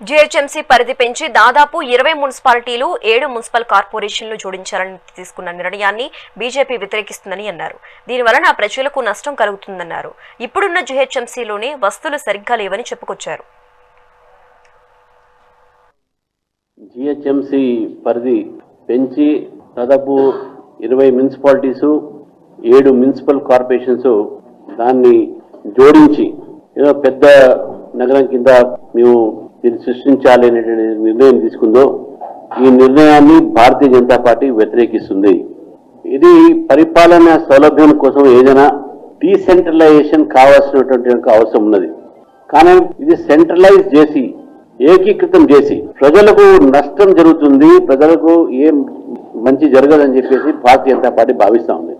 GHMC పరిధి పెంచి దాదాపు ఇరవై మున్సిపాలిటీలు ఏడు మున్సిపల్ కార్పొరేషన్లు జోడించాలని తీసుకున్న నిర్ణయాన్ని బీజేపీ వ్యతిరేకిస్తుందని అన్నారు. దీనివలన ప్రజలకు నష్టం కలుగుతుందన్నారు. ఇప్పుడున్న జీహెచ్ఎంసీలోనే వస్తువులు సరిగ్గా లేవని చెప్పుకొచ్చారు. జిహెచ్ఎంసి పరిధి పెంచి దాదాపు ఇరవై మున్సిపాలిటీస్ ఏడు మున్సిపల్ కార్పొరేషన్స్ దాన్ని జోడించి ఏదో పెద్ద నగరం కింద మేము దీన్ని సృష్టించాలి అనేటువంటి నిర్ణయం తీసుకుందో ఈ నిర్ణయాన్ని భారతీయ జనతా పార్టీ వ్యతిరేకిస్తుంది. ఇది పరిపాలన సౌలభ్యం కోసం ఏదైనా డీసెంట్రలైజేషన్ కావాల్సినటువంటి అవసరం ఉన్నది. కానీ ఇది సెంట్రలైజ్ చేసి ఏకీకృతం చేసి ప్రజలకు నష్టం జరుగుతుంది ప్రజలకు ఏం మంచి జరగదని చెప్పేసి భారతీయ జనతా పార్టీ భావిస్తా ఉంది.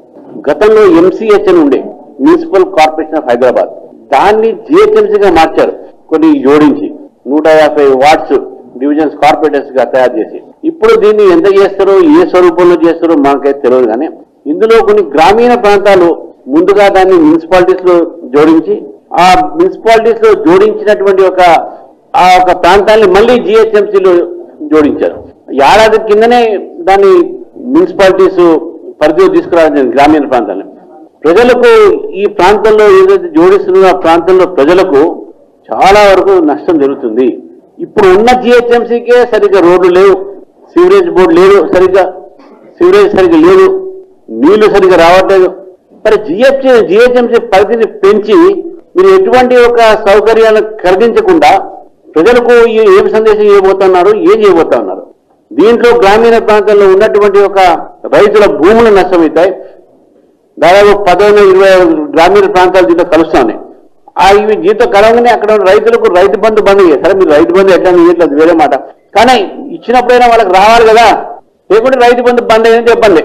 గతంలో ఎంసీహెచ్ అని ఉండే మున్సిపల్ కార్పొరేషన్ ఆఫ్ హైదరాబాద్ దాన్ని జిహెచ్ఎంసీగా మార్చారు కొన్ని జోడించి. నూట యాభై వార్డ్స్ డివిజన్స్ కార్పొరేటర్స్గా తయారు చేసి. ఇప్పుడు దీన్ని ఎంత చేస్తారో ఏ స్వరూపంలో చేస్తారో మాకైతే తెలియదు కానీ ఇందులో కొన్ని గ్రామీణ ప్రాంతాలు ముందుగా దాన్ని మున్సిపాలిటీస్లో జోడించి ఆ మున్సిపాలిటీస్లో జోడించినటువంటి ఒక ఆ ఒక ప్రాంతాన్ని మళ్ళీ జిహెచ్ఎంసీలో జోడించారు. ఏడాది కిందనే దాన్ని మున్సిపాలిటీస్ పరిధిలో తీసుకురావడం గ్రామీణ ప్రాంతాలను ప్రజలకు ఈ ప్రాంతంలో ఏదైతే జోడిస్తున్న ఆ ప్రాంతంలో ప్రజలకు చాలా వరకు నష్టం జరుగుతుంది. ఇప్పుడు ఉన్న జిహెచ్ఎంసీకే సరిగ్గా రోడ్లు లేవు సివరేజ్ బోర్డు లేదు సరిగ్గా సివరేజ్ సరిగ్గా లేదు నీళ్ళు సరిగ్గా రావట్లేదు. మరి జిహెచ్ఎ జిహెచ్ఎంసీ పరిధిని పెంచి మీరు ఎటువంటి ఒక సౌకర్యాలను కలిగించకుండా ప్రజలకు ఏమి ఏం సందేశం ఇవ్వబోతున్నారు ఏం చేయబోతా ఉన్నారు దీంట్లో గ్రామీణ ప్రాంతంలో ఉన్నటువంటి ఒక రైతుల భూములు నష్టమవుతాయి. దాదాపు పదహైదు ఇరవై గ్రామీణ ప్రాంతాలు దీంట్లో కలుస్తున్నాయి ఇవి జీతం కలవగానే అక్కడ ఉన్న రైతులకు రైతు బంధు బంద్ చేయాలి సరే మీరు రైతు బంధు ఎట్లా ఇవ్వట్లేదు వేరే మాట. కానీ ఇచ్చినప్పుడైనా వాళ్ళకి రావాలి కదా. లేకుంటే రైతు బంధు బంద్ అయ్యింది చెప్పండి.